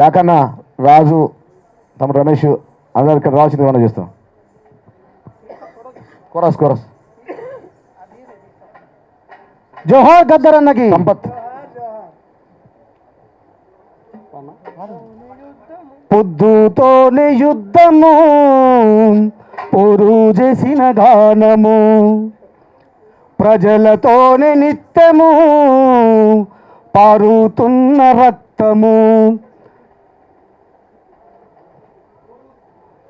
యాకన్న రాజు తమ రమేష్ అందరు ఇక్కడ రావాల్సింది మనం చేస్తాం? కొరస్ కొరస్. జోహార్ గద్దర్ అన్నకి. సంపత్. పొద్దుతోనే యుద్ధము పొరు చేసిన గానము ప్రజలతోనే నిత్యము పారుతున్న రక్తము.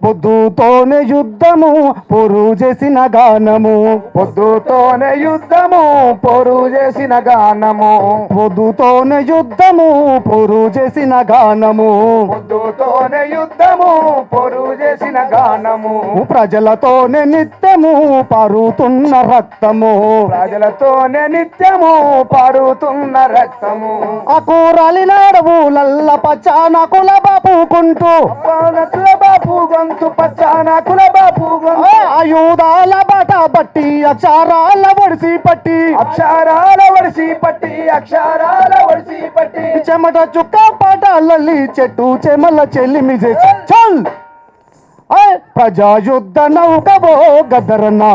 పొద్దుతోనే యుద్ధము పొరు చేసిన గానము. పొద్దుతోనే యుద్ధము పోరు చేసిన గానము. పొద్దుతోనే యుద్ధము పొరు చేసిన గానము. పొద్దుతోనే యుద్ధము పోరు చేసిన గానము. ప్రజలతోనే నిత్యము పారుతున్న రక్తము. ప్రజలతోనే నిత్యము పారుతున్న రక్తము. అకూరలి నడవులల్ల పచ్చాన కుల బాపుకుంటూ నకుల బాపు గొంతు పచ్చాన కుల బాపు ఆయుధాల బట బట్టి అక్షరాల ఒడిసి పట్టి. అక్షరాల వడిసి పట్టి అక్షరాల వడిసి పట్టి. చెమట చుక్క పాటాలల్లి చెట్టు చెమల చెల్లిమి చేసి చల్! ప్రజాయుద్ధ నౌకవో గదరనా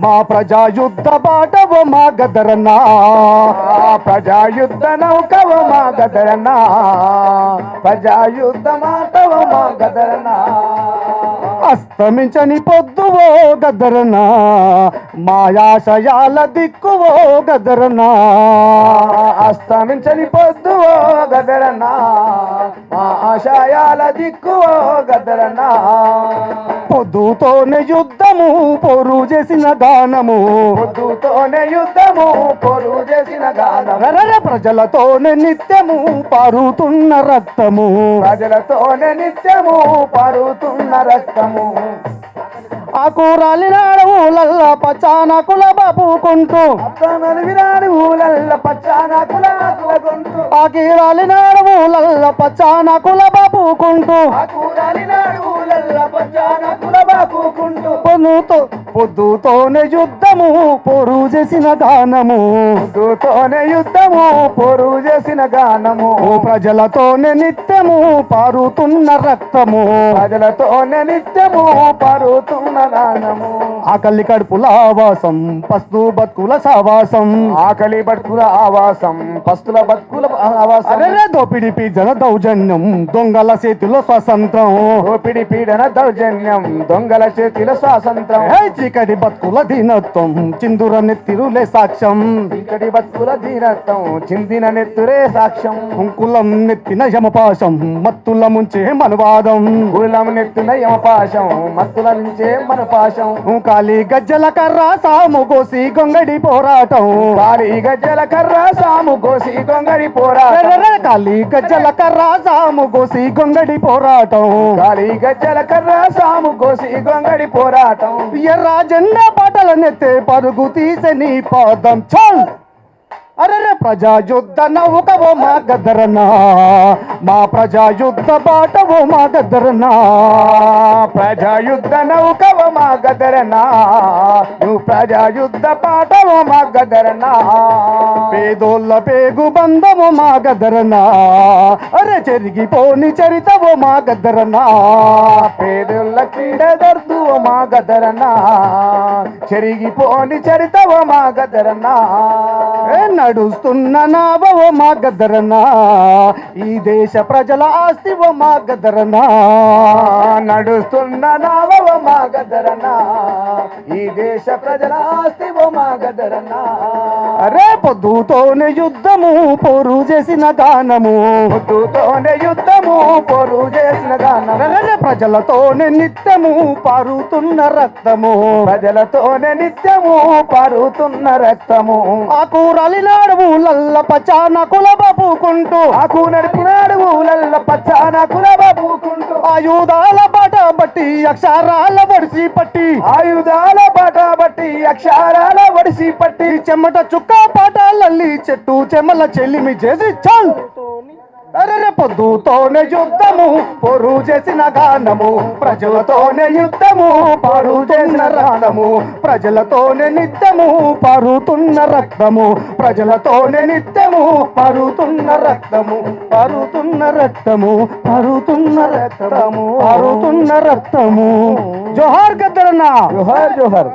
మా ప్రజాయుద్ధ బాటవో మా గదరనా ప్రజాయుద్ధ నౌకవో మా గదరనా ప్రజాయుద్ధ మాటవో మా గదరనా అస్తమించని పొద్దువో గదరనా మాయాశయాల దిక్కువో గదరనా అస్తమించని పొద్దువో గదరనా ఆశయాల దిక్కు ఓ గదరనా. పొద్దుతోనే యుద్ధము పొరు చేసిన గానము పొద్దుతోనే యుద్ధము పొరు చేసిన గానం రరర ప్రజలతోనే నిత్యము పారుతున్న రక్తము. ప్రజలతోనే నిత్యము పరుతున్న రక్తము. ఆ కూరాలి నాడవులల్ల పచ్చాన కుల బాపుకుంటూ విరాడు ఊలల్ల పచ్చాన గొంతు ఆ పచ్చాన కుల బాపుకుంటూ ఆ ఊలల్ల పచ్చాన కులబాపుకుంటూ పొద్దుతో పొద్దుతోనే యుద్ధము పొరు చేసిన గానము. పొద్దుతోనే యుద్ధము పొరు చేసిన గానము. ఓ ప్రజలతోనే నిత్యము పారుతున్న రక్తము. ప్రజలతోనే నిత్యము పరుతున్న గానము. ఆకలి కడుపుల ఆవాసం పస్తు బతుకుల సావాసం. ఆకలి బతుకుల ఆవాసం పస్తుల బతుకుల ఆవాసం. దోపిడి పీజన దౌర్జన్యం దొంగల చేతిలో స్వతంత్రం. దోపిడి పీడన దౌర్జన్యం దొంగల చేతిలో స్వాతంత్రం. చీకటి బతుకుల దీనత్వం చిందుర నెత్తిరులే సాక్ష్యం. ఇక్కడి బతుకుల దీనత్వం చిందిన నెత్తురే సాక్ష్యం. కులం నెత్తిన యమపాశం మత్తుల ముంచే మనువాదం. కులం నెత్తున యమపాశం మత్తుల నుంచే మన పాశం కాలి గజ్జల కర్ర సాము కోసి గొంగడి పోరాటం. గాలి గజ్జల కర్ర సాము గోసి గొంగడి పోరా ఎర్రెర్ర కాలి గజ్జల కర్ర సాము కోసి గొంగడి పోరాటం. గాలి గజ్జల కర్ర సాము గోసి గొంగడి పోరాటం. ఎర్ర జెండా పాటల నెత్తే పరుగు తీసే నీ పాదం చల్. అరరే ప్రజా యుద్ధ నౌకవో మా గదరనా మా ప్రజా యుద్ధ బాటవో మా గదరనా ప్రజాయుద్ధ నౌకవ మా గదరనా నువ్వు ప్రజాయుద్ధ పాటవో మా గదరనా పేదోళ్ళ పేగు బంధము మా గదరనా అరే చెరిగిపోని చరితవో మా గదరనా పేదోళ్ళ క్రీడ దర్దు మా గదరనా చెరిగిపోని చరితవో మా గదరనా నడుస్తున్న నావో మా గదరనా? ఈ దేశ ప్రజల ఆస్తివో మా గదరనా? నడుస్తున్న నావవ మా గదరనా? ఈ దేశ ప్రజల ఆస్తి ఓ మా గదరనా? అరే పొద్దుతోనే యుద్ధము పోరు చేసిన గానము. పొద్దుతోనే యుద్ధము పొరు చేసిన గానం ప్రజలతోనే నిత్యము పారుతున్న రక్తము. ప్రజలతోనే నిత్యము పారుతున్న రక్తము. ఆ కూరలి నాడువులల్ల పచాన కుల బాపుకుంటూ ఆకు నడిపినాడు ఊలల్ల పచ్చాన కులబాబుకుంటూ ఆయుధాల బాట బట్టి అక్షరాల వడిసి పట్టి. ఆయుధాల బాట బట్టి అక్షరాల వడిసి పట్టి. చెమట చుక్క పాటాలల్లి చెట్టు చెమల చెల్లిమి చేసి చల్. పొద్దుతోనే యుద్ధము పొరు చేసిన గానము ప్రజలతోనే యుద్ధము పరు చేసిన రాణము ప్రజలతోనే నిత్యము పరుతున్న రక్తము ప్రజలతోనే నిత్యము పరుతున్న రక్తము పరుతున్న రక్తము పరుతున్న రక్తము పరుతున్న రక్తము. జోహార్ గద్దరన్నా. జోహార్ జోహార్.